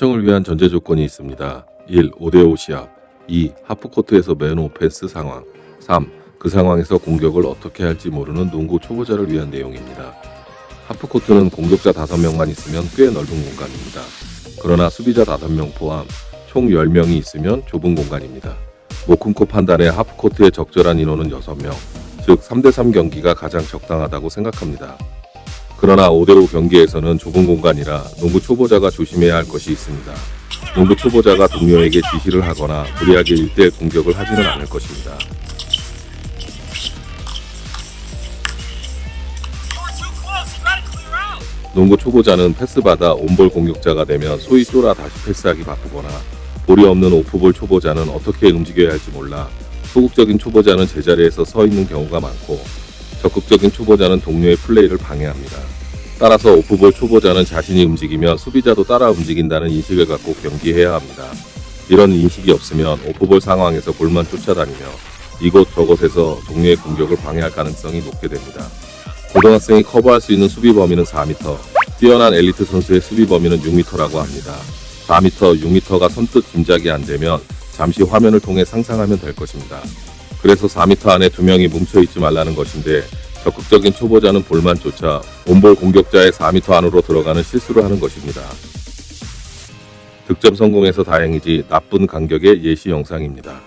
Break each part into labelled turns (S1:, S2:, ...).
S1: 확정을 위한 전제 조건이 있습니다. 1. 5대5 시합 2. 하프코트에서 맨 오펜스 상황 3. 그 상황에서 공격을 어떻게 할지 모르는 농구 초보자를 위한 내용입니다. 하프코트는 공격자 5명만 있으면 꽤 넓은 공간입니다. 그러나 수비자 5명 포함 총 10명이 있으면 좁은 공간입니다. 모쿤코 판단에 하프코트의 적절한 인원은 6명, 즉 3대3 경기가 가장 적당하다고 생각합니다. 그러나 5대5 경기에서는 좁은 공간이라 농구 초보자가 조심해야 할 것이 있습니다. 농구 초보자가 동료에게 지시를 하거나 무리하게 1대1 공격을 하지는 않을 것입니다. 농구 초보자는 패스받아 온볼 공격자가 되면 소위 쫄아 다시 패스하기 바쁘거나 볼이 없는 오프볼 초보자는 어떻게 움직여야 할지 몰라 소극적인 초보자는 제자리에서 서 있는 경우가 많고 적극적인 초보자는 동료의 플레이를 방해합니다. 따라서 오프볼 초보자는 자신이 움직이면 수비자도 따라 움직인다는 인식을 갖고 경기해야 합니다. 이런 인식이 없으면 오프볼 상황에서 볼만 쫓아다니며 이곳 저곳에서 동료의 공격을 방해할 가능성이 높게 됩니다. 고등학생이 커버할 수 있는 수비 범위는 4m, 뛰어난 엘리트 선수의 수비 범위는 6m라고 합니다. 4m, 6m가 선뜻 짐작이 안 되면 잠시 화면을 통해 상상하면 될 것입니다. 그래서 4m 안에 두 명이 뭉쳐 있지 말라는 것인데 적극적인 초보자는 볼만 쫓아 온볼 공격자의 4m 안으로 들어가는 실수를 하는 것입니다. 득점 성공해서 다행이지 나쁜 간격의 예시 영상입니다.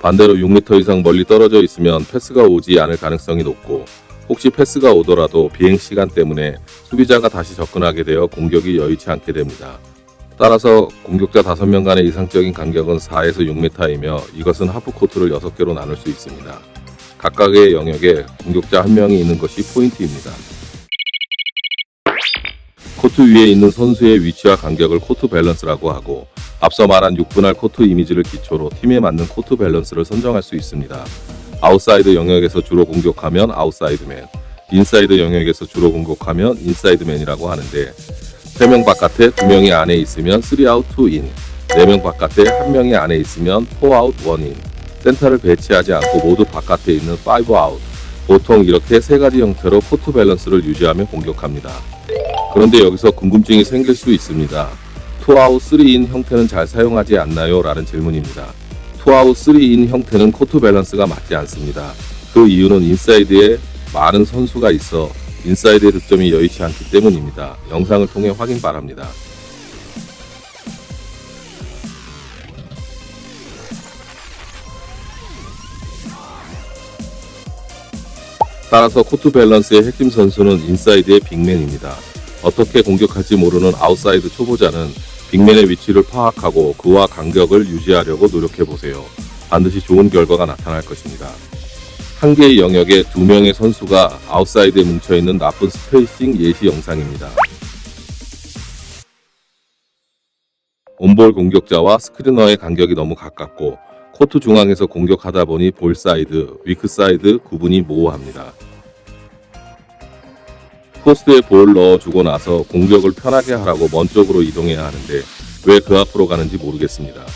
S1: 반대로 6m 이상 멀리 떨어져 있으면 패스가 오지 않을 가능성이 높고 혹시 패스가 오더라도 비행 시간 때문에 수비자가 다시 접근하게 되어 공격이 여의치 않게 됩니다. 따라서 공격자 5명 간의 이상적인 간격은 4에서 6m이며 이것은 하프코트를 6개로 나눌 수 있습니다. 각각의 영역에 공격자 1명이 있는 것이 포인트입니다. 코트 위에 있는 선수의 위치와 간격을 코트 밸런스라고 하고 앞서 말한 6분할 코트 이미지를 기초로 팀에 맞는 코트 밸런스를 선정할 수 있습니다. 아웃사이드 영역에서 주로 공격하면 아웃사이드맨, 인사이드 영역에서 주로 공격하면 인사이드맨이라고 하는데 3명 바깥에 2명이 안에 있으면 3아웃 2인, 4명 바깥에 1명이 안에 있으면 4아웃 1인, 센터를 배치하지 않고 모두 바깥에 있는 5아웃, 보통 이렇게 세 가지 형태로 코트 밸런스를 유지하며 공격합니다. 그런데 여기서 궁금증이 생길 수 있습니다. 투아웃 3인 형태는 잘 사용하지 않나요? 라는 질문입니다. 투아웃 3인 형태는 코트 밸런스가 맞지 않습니다. 그 이유는 인사이드에 많은 선수가 있어 인사이드의 득점이 여의치 않기 때문입니다. 영상을 통해 확인 바랍니다. 따라서 코트 밸런스의 핵심 선수는 인사이드의 빅맨입니다. 어떻게 공격할지 모르는 아웃사이드 초보자는 빅맨의 위치를 파악하고 그와 간격을 유지하려고 노력해 보세요. 반드시 좋은 결과가 나타날 것입니다. 한 개의 영역에 두 명의 선수가 아웃사이드에 뭉쳐 있는 나쁜 스페이싱 예시 영상입니다. 온볼 공격자와 스크리너의 간격이 너무 가깝고 코트 중앙에서 공격하다 보니 볼 사이드, 위크 사이드 구분이 모호합니다. 포스트에 볼 넣어주고 나서 공격을 편하게 하라고 먼 쪽으로 이동해야 하는데 왜 그 앞으로 가는지 모르겠습니다.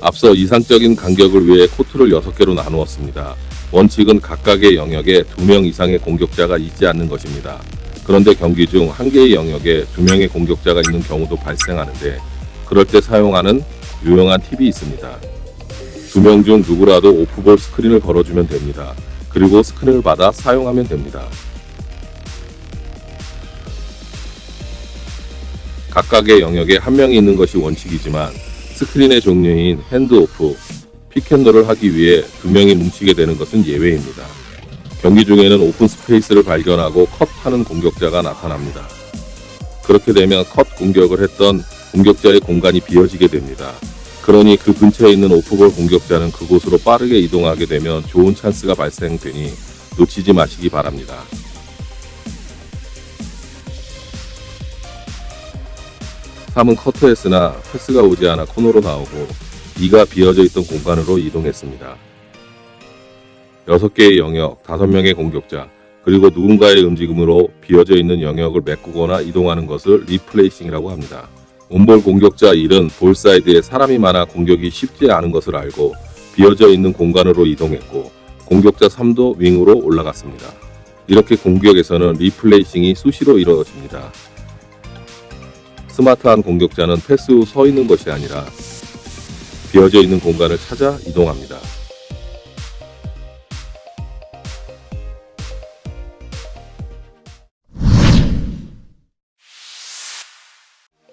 S1: 앞서 이상적인 간격을 위해 코트를 6개로 나누었습니다. 원칙은 각각의 영역에 2명 이상의 공격자가 있지 않는 것입니다. 그런데 경기 중 한 개의 영역에 두 명의 공격자가 있는 경우도 발생하는데 그럴 때 사용하는 유용한 팁이 있습니다. 두명중 누구라도 오프볼 스크린을 걸어주면 됩니다. 그리고 스크린을 받아 사용하면 됩니다. 각각의 영역에 한 명이 있는 것이 원칙이지만 스크린의 종류인 핸드오프, 픽앤롤을 하기 위해 두 명이 뭉치게 되는 것은 예외입니다. 경기 중에는 오픈 스페이스를 발견하고 컷하는 공격자가 나타납니다. 그렇게 되면 컷 공격을 했던 공격자의 공간이 비어지게 됩니다. 그러니 그 근처에 있는 오프볼 공격자는 그곳으로 빠르게 이동하게 되면 좋은 찬스가 발생되니 놓치지 마시기 바랍니다. 3은 커트했으나 패스가 오지 않아 코너로 나오고 2가 비어져 있던 공간으로 이동했습니다. 6개의 영역, 5명의 공격자, 그리고 누군가의 움직임으로 비어져 있는 영역을 메꾸거나 이동하는 것을 리플레이싱이라고 합니다. 온볼 공격자 1은 볼 사이드에 사람이 많아 공격이 쉽지 않은 것을 알고 비어져 있는 공간으로 이동했고 공격자 3도 윙으로 올라갔습니다. 이렇게 공격에서는 리플레이싱이 수시로 이루어집니다. 스마트한 공격자는 패스 후 서 있는 것이 아니라 비어져 있는 공간을 찾아 이동합니다.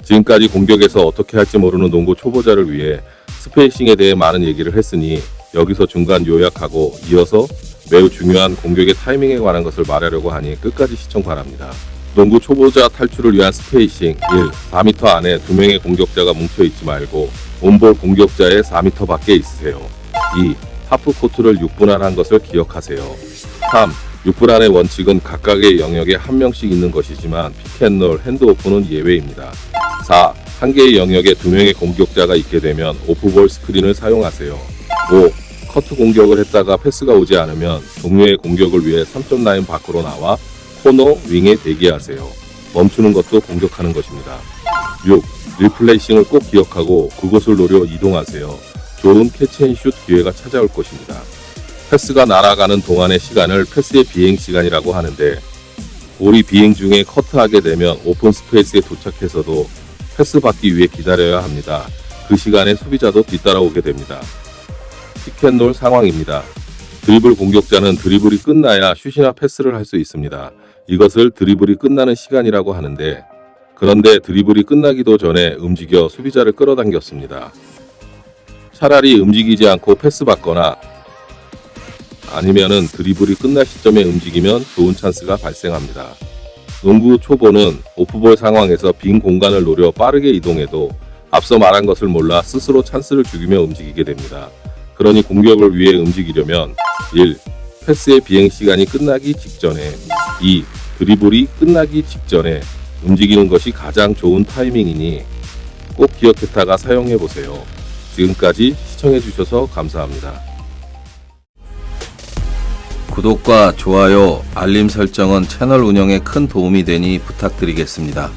S1: 지금까지 공격에서 어떻게 할지 모르는 농구 초보자를 위해 스페이싱에 대해 많은 얘기를 했으니 여기서 중간 요약하고 이어서 매우 중요한 공격의 타이밍에 관한 것을 말하려고 하니 끝까지 시청 바랍니다. 농구 초보자 탈출을 위한 스페이싱 1. 4m 안에 두 명의 공격자가 뭉쳐 있지 말고 온볼 공격자의 4m 밖에 있으세요. 2. 하프 코트를 6분할한 것을 기억하세요. 3. 6분할의 원칙은 각각의 영역에 한 명씩 있는 것이지만 피켓롤, 핸드오프는 예외입니다. 4. 한 개의 영역에 두 명의 공격자가 있게 되면 오프볼 스크린을 사용하세요. 5. 커트 공격을 했다가 패스가 오지 않으면 동료의 공격을 위해 3점 라인 밖으로 나와 코너 윙에 대기하세요. 멈추는 것도 공격하는 것입니다. 6. 리플레이싱을 꼭 기억하고 그곳을 노려 이동하세요. 좋은 캐치앤슛 기회가 찾아올 것입니다. 패스가 날아가는 동안의 시간을 패스의 비행 시간이라고 하는데 볼이 비행 중에 커트하게 되면 오픈 스페이스에 도착해서도 패스 받기 위해 기다려야 합니다. 그 시간에 수비자도 뒤따라오게 됩니다. 피켓롤 상황입니다. 드리블 공격자는 드리블이 끝나야 슛이나 패스를 할 수 있습니다. 이것을 드리블이 끝나는 시간이라고 하는데 그런데 드리블이 끝나기도 전에 움직여 수비자를 끌어당겼습니다. 차라리 움직이지 않고 패스 받거나 아니면은 드리블이 끝날 시점에 움직이면 좋은 찬스가 발생합니다. 농구 초보는 오프볼 상황에서 빈 공간을 노려 빠르게 이동해도 앞서 말한 것을 몰라 스스로 찬스를 죽이며 움직이게 됩니다. 그러니 공격을 위해 움직이려면 1. 패스의 비행 시간이 끝나기 직전에 2. 드리블이 끝나기 직전에 움직이는 것이 가장 좋은 타이밍이니 꼭 기억했다가 사용해 보세요. 지금까지 시청해 주셔서 감사합니다.
S2: 구독과 좋아요, 알림 설정은 채널 운영에 큰 도움이 되니 부탁드리겠습니다.